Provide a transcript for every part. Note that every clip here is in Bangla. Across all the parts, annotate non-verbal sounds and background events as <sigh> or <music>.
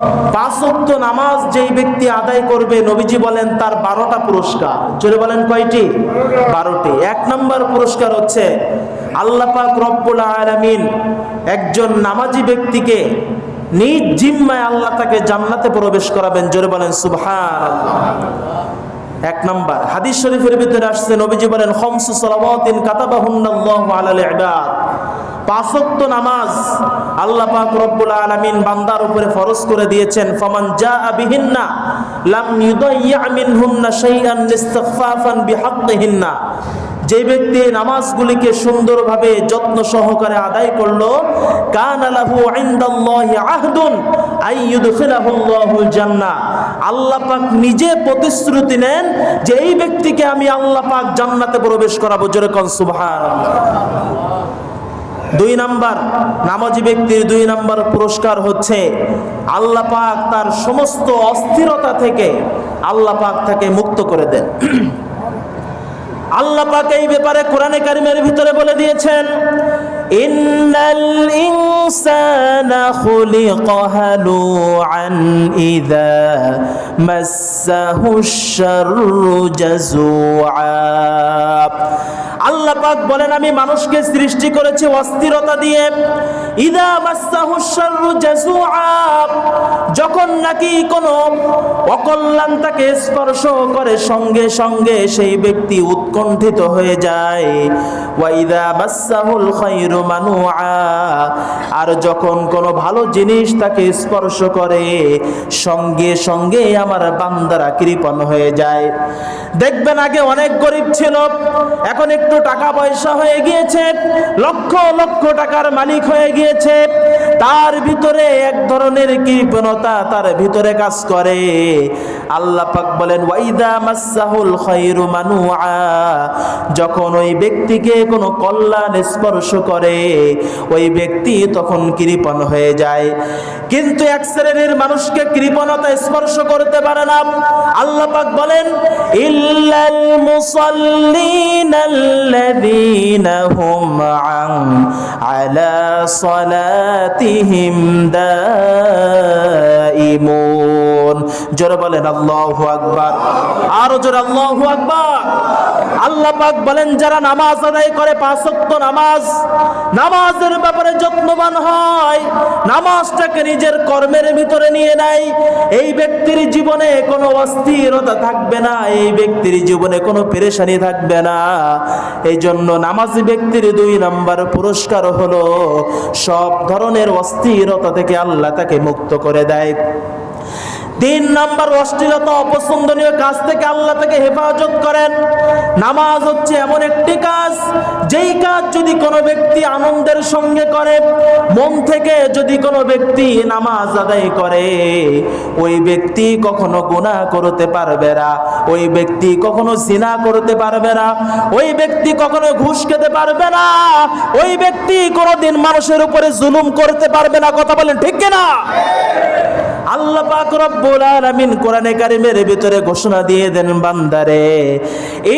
পাঁচ ওয়াক্ত নামাজ যেই ব্যক্তি আদায় করবে, নবীজি বলেন তার বারোটা পুরস্কার। জোরে বলেন কয়টি? বারোটি। এক নম্বর পুরস্কার হচ্ছে আল্লাহ পাক রব্বুল আলামিন একজন নামাজি ব্যক্তিকে নিজ জিম্মায় আল্লাহ তাকে জান্নাতে প্রবেশ করাবেন। জোরে বলেন সুবহানাল্লাহ। এক নাম্বার। হাদিস শরীফের ভিতরে আসছে, নবীজি বলেন, খমসু সালাওয়াতিন কাতাবাহুন্নাল্লাহু আলাল ইবাদ। পাঁচ ওয়াক্ত নামাজ আল্লাহ পাক রব্বুল আলামিন বান্দার উপরে ফরজ করে দিয়েছেন, ফামান জাআ বিহিন্না লাম ইউদাইয়া মিনহুন্না শাইআন ইস্তিগফাফান বিহাক্কিহিন্না। যে ব্যক্তি নামাজগুলিকে সুন্দরভাবে যত্ন সহকারে আদায় করল, কান আলাহু ইনদাল্লাহি আহদুন আইয়ুদখিলাহুল্লাহুল জান্নাহ। আল্লাহ পাক নিজে প্রতিশ্রুতি নেন যে এই ব্যক্তিকে আমি আল্লাহ পাক জান্নাতে প্রবেশ করাবো। জোরে কোন সুবহানাল্লাহ। দুই নাম্বার নামাজি ব্যক্তির দুই নাম্বার পুরস্কার হচ্ছে আল্লাহ পাক তার সমস্ত অস্থিরতা থেকে আল্লাহ পাক তাকে মুক্ত করে দেন। <clears throat> আল্লাহ পাক এই ব্যাপারে কোরআনে কারিমের ভিতরে বলে দিয়েছেন, ইন্নাল ইনসানা খুলিকা হালুআন ইযা মাসসাহু শাররু জাজুআ আল্লাহ পাক বলেন আমি মানুষকে সৃষ্টি করেছি অস্থিরতা দিয়ে। ইদা মাসাহু শাররু জাজুআ যখন নাকি কোনো অকল্যাণ তাকে স্পর্শ করে সঙ্গে সঙ্গে সেই ব্যক্তি উৎকণ্ঠিত হয়ে যায়। ওয়াইদা আর যখন কোনো ভালো জিনিস তাকে স্পর্শ করে, সঙ্গে সঙ্গে আমার বান্দারা কৃপণ হয়ে যায়। দেখবেন আগে অনেক গরিব ছিল, এখন একটু টাকা পয়সা হয়ে গিয়েছে, লক্ষ লক্ষ টাকার মালিক হয়ে গিয়েছে। তার ভিতরে এক ধরনের কৃপণতা তার ভিতরে কাজ করে। আল্লাহ পাক বলেন, ওয়াইদা মাসাহুল খায়রু মানুআ। যখন ওই ব্যক্তিকে কোনো কল্যাণ স্পর্শ করে, ওই ব্যক্তি তখন কৃপণ হয়ে যায়। কিন্তু এক শ্রেণির মানুষকে কৃপণতা স্পর্শ করতে পারে না। আল্লাহ পাক বলেন, ইল্লাল মুসাল্লিন আল্লাযীনা হুম আন আলা সালাতিহিম দাইমুন জোরে বলেন আরও আল্লাহু বলেন, যারা নামাজ আদায় করে নামাজ, নামাজের ব্যাপারে যত্নবান হয়, নামাজটাকে নিজের কর্মের ভিতরে নিয়ে নেয়, এই ব্যক্তির জীবনে কোনো অস্থিরতা থাকবে না, এই ব্যক্তির জীবনে কোনো পেরেশানি থাকবে না। এই জন্য নামাজি ব্যক্তির দুই নাম্বার পুরস্কার হলো, সব ধরনের অস্থিরতা থেকে আল্লাহ তাকে মুক্ত করে দেয়। তিন নাম্বার অশ্লীলতা অপছন্দনীয় কাজ থেকে আল্লাহ থেকে হেফাজত করেন। নামাজ হচ্ছে এমন একটি কাজ, যেই কাজ যদি কোনো ব্যক্তি আনন্দের সঙ্গে করে, মন থেকে যদি কোনো ব্যক্তি নামাজ আদায় করে, ওই ব্যক্তি কখনো গুনাহ করতে পারবে না, ওই ব্যক্তি কখনো জিনা করতে পারবে না, ওই ব্যক্তি কখনো ঘুষ খেতে পারবে না, ওই ব্যক্তি কোনোদিন মানুষের উপরে জুলুম করতে পারবে না। কথা বলেন ঠিক কিনা? আল্লাহ পাক রব্বুল আলামিন কোরআনে কারিমের ভিতরে ঘোষণা দিয়ে দেন বান্দারে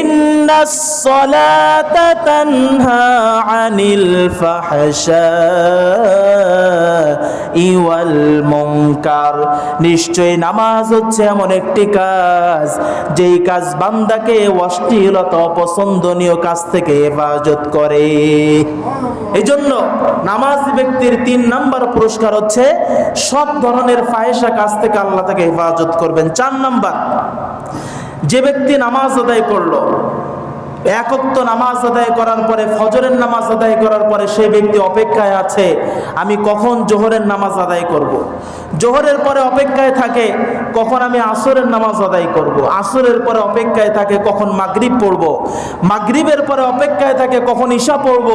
ইন্নাস সালাতা তানহা আনিল ফাহশাই ওয়াল মুনকার। নিশ্চয় নামাজ হচ্ছে এমন একটি কাজ, যেই কাজ বান্দাকে অশ্লীলতা, অপছন্দনীয় কাজ থেকে হেফাজত করে। এই জন্য নামাজ ব্যক্তির তিন নাম্বার পুরস্কার হচ্ছে সব ধরনের ফায়েসা কাজ থেকে আল্লাহ তাকে হেফাজত করবেন চার নাম্বার, যে ব্যক্তি নামাজ আদায় করল একত্ব নামাজ আদায় করার পরে, ফজরের নামাজ আদায় করার পরে সে ব্যক্তি অপেক্ষায় আছে, আমি কখন জোহরের নামাজ আদায় করব। জোহরের পরে অপেক্ষায় থাকে, কখন আমি আসরের নামাজ আদায় করব। আসরের পরে অপেক্ষায় থাকে, কখন মাগরিব পড়ব? মাগরিবের পরে অপেক্ষায় থাকে, কখন ঈশা পড়ব?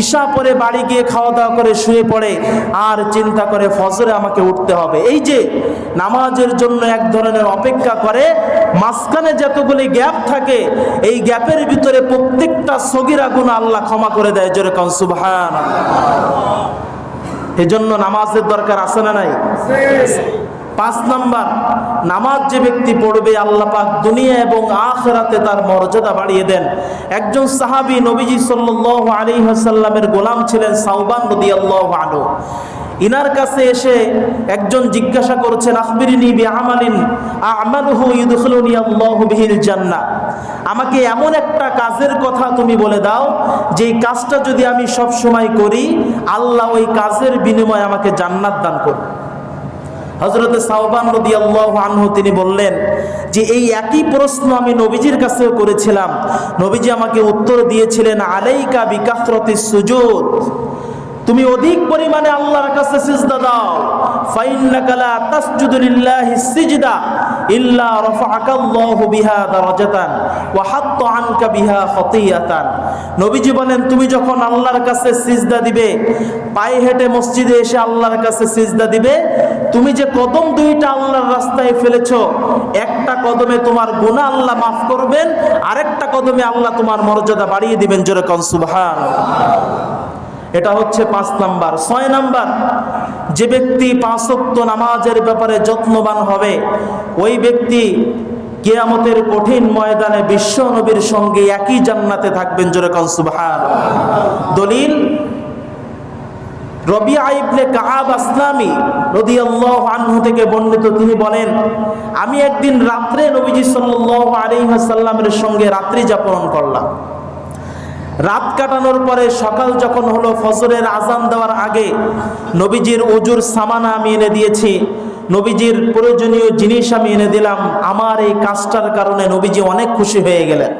ঈশা পরে বাড়ি গিয়ে খাওয়া দাওয়া করে শুয়ে পড়ে, আর চিন্তা করে ফজরে আমাকে উঠতে হবে। এই যে নামাজের জন্য এক ধরনের অপেক্ষা করে, মাঝখানে যতগুলি গ্যাপ থাকে, এই গ্যাপের ভিতরে প্রত্যেকটা সগিরা গুণ আল্লাহ ক্ষমা করে দেয়। যেরকম সুবহান এজন্য নামাজের দরকার আছে না নাই? পাঁচ নাম্বার, নামাজ যে ব্যক্তি পড়বে আল্লাহ পাক দুনিয়া এবং আখেরাতে তার মর্যাদা বাড়িয়ে দেন। একজন সাহাবি নবীজি সাল্লাল্লাহু আলাইহি ওয়াসাল্লামের গোলাম ছিলেন সাউবান রাদিয়াল্লাহু আনহু। ইনার কাছে এসে একজন জিজ্ঞাসা করছেন, আখবিরিনি বি আমালিন আমালুহু ইউদখিলুনি আল্লাহু বিহিল জান্নাহ। আমাকে এমন একটা কাজের কথা তুমি বলে দাও, যেই কাজটা যদি আমি সব সময় করি, আল্লাহ ওই কাজের বিনিময়ে আমাকে জান্নাত দান করবে। হজরতে সাহবান নদী আল্লাহ আনহু তিনি বললেন যে, এই একই প্রশ্ন আমি নবীজির কাছেও করেছিলাম। নবীজি আমাকে উত্তর দিয়েছিলেন, আলাইকা বিকাফরতি সুজুদ। তুমি অধিক পরিমাণে আল্লাহর কাছে সিজদা দাও। ফাইন্নাকা লা তাসজুদু লিল্লাহি সিজদা ইল্লা রাফাআকাল্লাহু বিহা দারাজাতান ওয়া হাত্তা আনকা বিহা খতিয়াতান। নবীজি বলেন, তুমি যখন আল্লাহর কাছে সিজদা দিবে, পায়ে হেঁটে মসজিদে এসে আল্লাহর কাছে সিজদা দিবে, তুমি যে কদম দুইটা আল্লাহর রাস্তায় ফেলেছো, একটা কদমে তোমার গুনাহ আল্লাহ মাফ করবেন, আরেকটা কদমে আল্লাহ তোমার মর্যাদা বাড়িয়ে দিবেন জোরে কন সুবহান এটা হচ্ছে পাঁচ নাম্বার। ছয় নাম্বার, যে ব্যক্তি পাঁচক্ত নামাজের ব্যাপারে যত্নবান হবে, ওই ব্যক্তি কেয়ামতের কঠিন ময়দানে বিশ্ব নবীর সঙ্গে একই জান্নাতে থাকবেন, জোরে কন সুবহান। দলিল, রবিআ ইবনে কাআব আসলামী রাদিয়াল্লাহু আনহু থেকে বর্ণিত, তিনি বলেন, আমি একদিন রাত্রে নবীজি সাল্লাল্লাহু আলাইহি ওয়াসাল্লামের সঙ্গে রাত্রি যাপন করলাম। রাত কাটানোর পরে সকাল যখন হলো, ফজরের আজান দেওয়ার আগে নবীজির অজুর সামানা আমি এনে দিয়েছি। নবীজির প্রয়োজনীয় জিনিস আমি এনে দিলাম। আমার এই কাজটার কারণে নবীজি অনেক খুশি হয়ে গেলেন।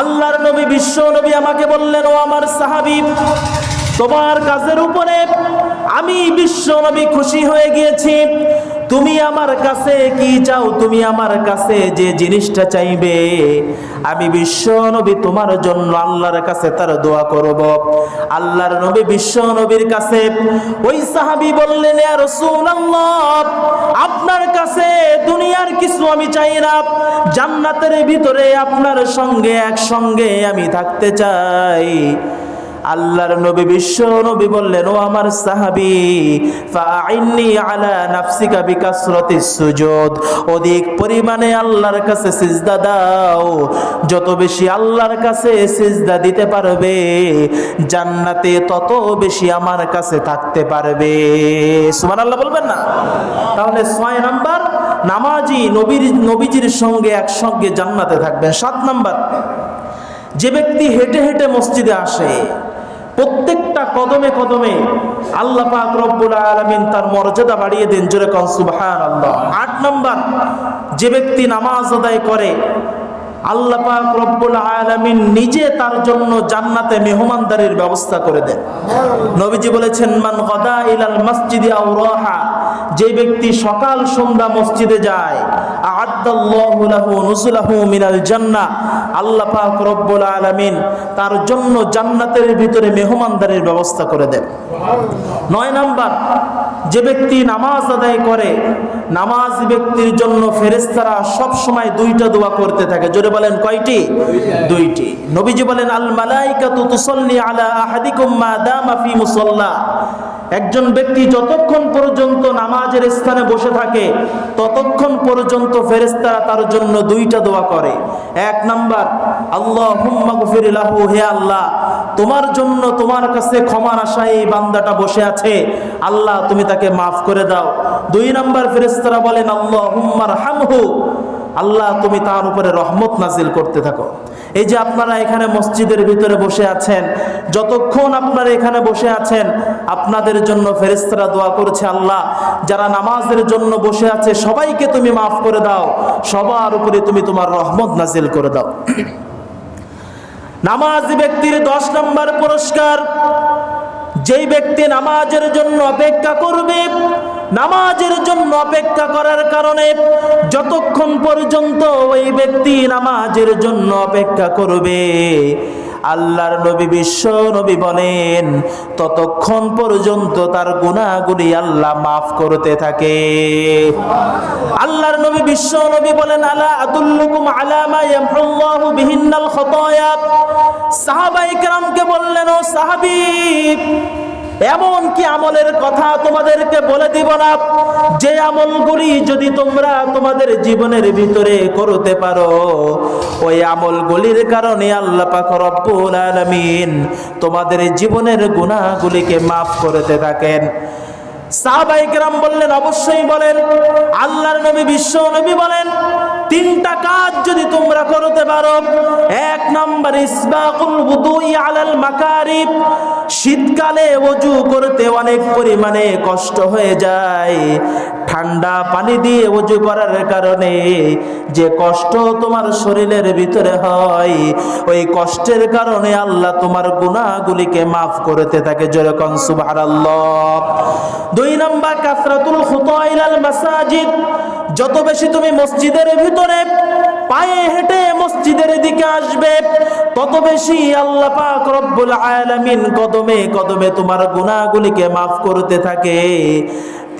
আল্লাহর নবী, বিশ্ব নবী আমাকে বললেন, ও আমার সাহাবি, তোমার কাজের উপরে আমি বিশ্ব নবী খুশি হয়ে গিয়েছি। তুমি আমার কাছে কি চাও? তুমি আমার কাছে যে জিনিসটা চাইবে, আমি বিশ্ব নবী তোমার জন্য আল্লাহর কাছে তার দোয়া করব। আল্লাহর নবী বিশ্ব নবীর কাছে ওই সাহাবি বললেন আপনার কাছে দুনিয়ার কিছু আমি চাই না। জান্নাতের ভিতরে আপনার সঙ্গে একসঙ্গে আমি থাকতে চাই। আল্লাহর নবী বিশ্ব নবী বললেন, ও আমার সাহাবি ফাইন্নি আলা নাফসিকা বিকাসরতি সুজুদ। অধিক পরিমাণে আল্লাহর কাছে সিজদা দাও। যত বেশি আল্লাহর কাছে সিজদা দিতে পারবে, জান্নাতে তত বেশি আমার কাছে থাকতে পারবে। সুবহানাল্লাহ বলবেন না? তাহলে ছয় নাম্বার, নামাজি নবীর, নবীজির সঙ্গে একসঙ্গে জান্নাতে থাকবেন। সাত নাম্বার, যে ব্যক্তি হেঁটে হেঁটে মসজিদে আসে প্রত্যেকটা কদমে কদমে আল্লাহ পাক রব্বুল আলামিন তার মর্যাদা বাড়িয়ে দেন, জোরে কন সুবহানাল্লাহ। আট নম্বর, যে ব্যক্তি নামাজ আদায় করে, আল্লাহ পাক রব্বুল আলামিন নিজে তার জন্য জান্নাতে মেহমানদারির ব্যবস্থা করে দেন। নবীজি বলেছেন, মান গদা ইলাল মসজিদে আও রাহা যে ব্যক্তি সকাল সন্ধ্যা মসজিদে যায় তার জন্য জান্নাতের ভিতরে মেহমানদারির ব্যবস্থা করে দেন। নয় নাম্বার, যে ব্যক্তি নামাজ আদায় করে, নামাজ ব্যক্তির জন্য ফেরেস্তারা সব সময় দুইটা দোয়া করতে থাকে। জোরে বলেন কয়টি? দুইটি। নবীজি বলেন, আল মালাইকাতু তুসাল্লি আলা আহাদিকুম মা দামা ফি মুসাল্লা। একজন ব্যক্তি যতক্ষণ পর্যন্ত নামাজের স্থানে বসে থাকে, ততক্ষণ পর্যন্ত ফেরেস্তারা তার জন্য দুইটা দোয়া করে। এক নাম্বার আল্লাহ হুম্মাগফিরিলাহু হে আল্লাহ, তোমার জন্য তোমার কাছে ক্ষমার আশায় এই বান্দাটা বসে আছে। আল্লাহ, তুমি তাকে মাফ করে দাও। দুই নাম্বার ফেরেস্তারা বলেন আল্লাহ হুম্মার হামহু আল্লাহ, তুমি তার উপরে রহমত নাজিল করতে থাকো। এই যে আপনারা এখানে মসজিদের ভিতরে বসে আছেন, যতক্ষণ আপনারা এখানে বসে আছেন, আপনাদের জন্য ফেরেস্তারা দোয়া করছে আল্লাহ, যারা নামাজের জন্য বসে আছে, সবাইকে তুমি মাফ করে দাও, সবার উপরে তুমি তোমার রহমত নাজিল করে দাও। নামাজ ব্যক্তির দশ নম্বর পুরস্কার, যেই ব্যক্তি নামাজের জন্য অপেক্ষা করবে নামাজের জন্য অপেক্ষা করার কারণে যতক্ষণ পর্যন্ত ওই ব্যক্তি নামাজের জন্য অপেক্ষা করবে, আল্লাহর নবী বিশ্ব নবী বলেন, ততক্ষণ পর্যন্ত তার গুণাগুলি আল্লাহ মাফ করতে থাকে। আল্লাহর নবী বিশ্ব নবী বলেন, আলা আদুল্লুকুম আলামা ইয়ামহুল্লাহু বিহিন্নাল খতায়া? সাহাবায়ে কেরামকে বললেন, ও সাহাবী এমন কি আমলের কথা তোমাদেরকে বলে দিব না। যে আমলগুলি যদি তোমরা তোমাদের জীবনের ভিতরে করতে পারো, ওই আমলগুলির কারণে আল্লাহ পাক রব্বুল আলামিন তোমাদের জীবনের গুনাহগুলিকে মাফ করতে থাকেন। সাহাবাইকরাম বললেন, অবশ্যই বলেন। আল্লাহর নবী, বিশ্ব নবী বলেন, তিনটা কাজ যদি তোমরা করতে পারো, এক নম্বর ইসবাকুল বুদুই আলাল মাকারিব, শীতকালে অজু করতে অনেক পরিমাণে কষ্ট হয়ে যায়। ঠান্ডা পানি দিয়ে ওযু করার কারণে যে কষ্ট তোমার শরীরের ভিতরে হয়, ওই কষ্টের কারণে আল্লাহ তোমার গুনাহগুলিকে মাফ করতে থাকে। যেরকম সুবহানাল্লাহ। দুই নাম্বার কাসরাতুল খুতাইলাল মাসাজিদ। যত বেশি তুমি মসজিদের ভিতরে পায়ে হেঁটে মসজিদের দিকে আসবে, তত বেশি আল্লাহ পাক রব্বুল আলামিন কদমে কদমে তোমার গুনাহগুলিকে মাফ করতে থাকে।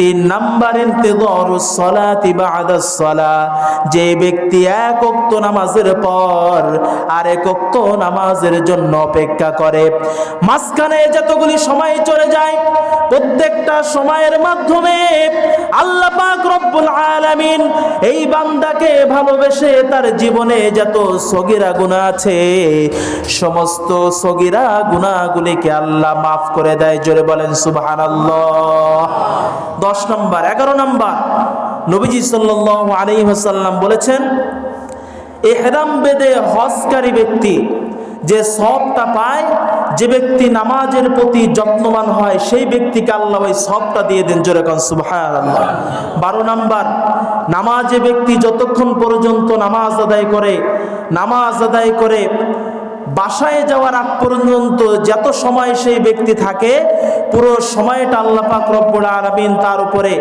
তিন নাম্বার যে ব্যক্তি এক নামাজের পর আরেক ওয়াক্ত নামাজের জন্য অপেক্ষা করে। মাঝখানে যতগুলি সময় চলে যায়, প্রত্যেকটা সময়ের মাধ্যমে আল্লাহ আলামিন এই বান্দাকে ভালোবেসে তার জীবনে যত সগিরা গুনাহ আছে, সমস্ত সগিরা গুনাহগুলিকে আল্লাহ মাফ করে দেয়। জোরে বলেন, সুবহানাল্লাহ। দশ নম্বর, এগারো নম্বর। নবীজি সাল্লাল্লাহু আলাইহি ওয়াসাল্লাম বলেছেন, এহরাম বেদে হজকারী ব্যক্তি যে সবটা পায়, যে ব্যক্তি নামাজের প্রতি যত্নবান হয়, সেই ব্যক্তিকে আল্লাহ ওই সবটা দিয়ে দেন। যেরকম সুবহান বারো নাম্বার, নামাজে ব্যক্তি যতক্ষণ পর্যন্ত নামাজ আদায় করে, নামাজ আদায় করে বাসায় যাওয়ার আগ পর্যন্ত যত সময় সেই ব্যক্তি থাকে, পুরো সময়টা আল্লাহ পাক রব্বুল আলামিন তার উপরে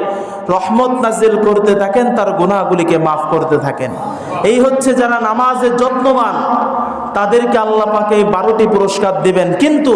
রহমত নাজিল করতে থাকেন, তার গুনাহগুলিকে মাফ করতে থাকেন। এই হচ্ছে যারা নামাজে যত্নবান, তাদেরকে আল্লাহ পাকে বারোটি পুরস্কার দিবেন। কিন্তু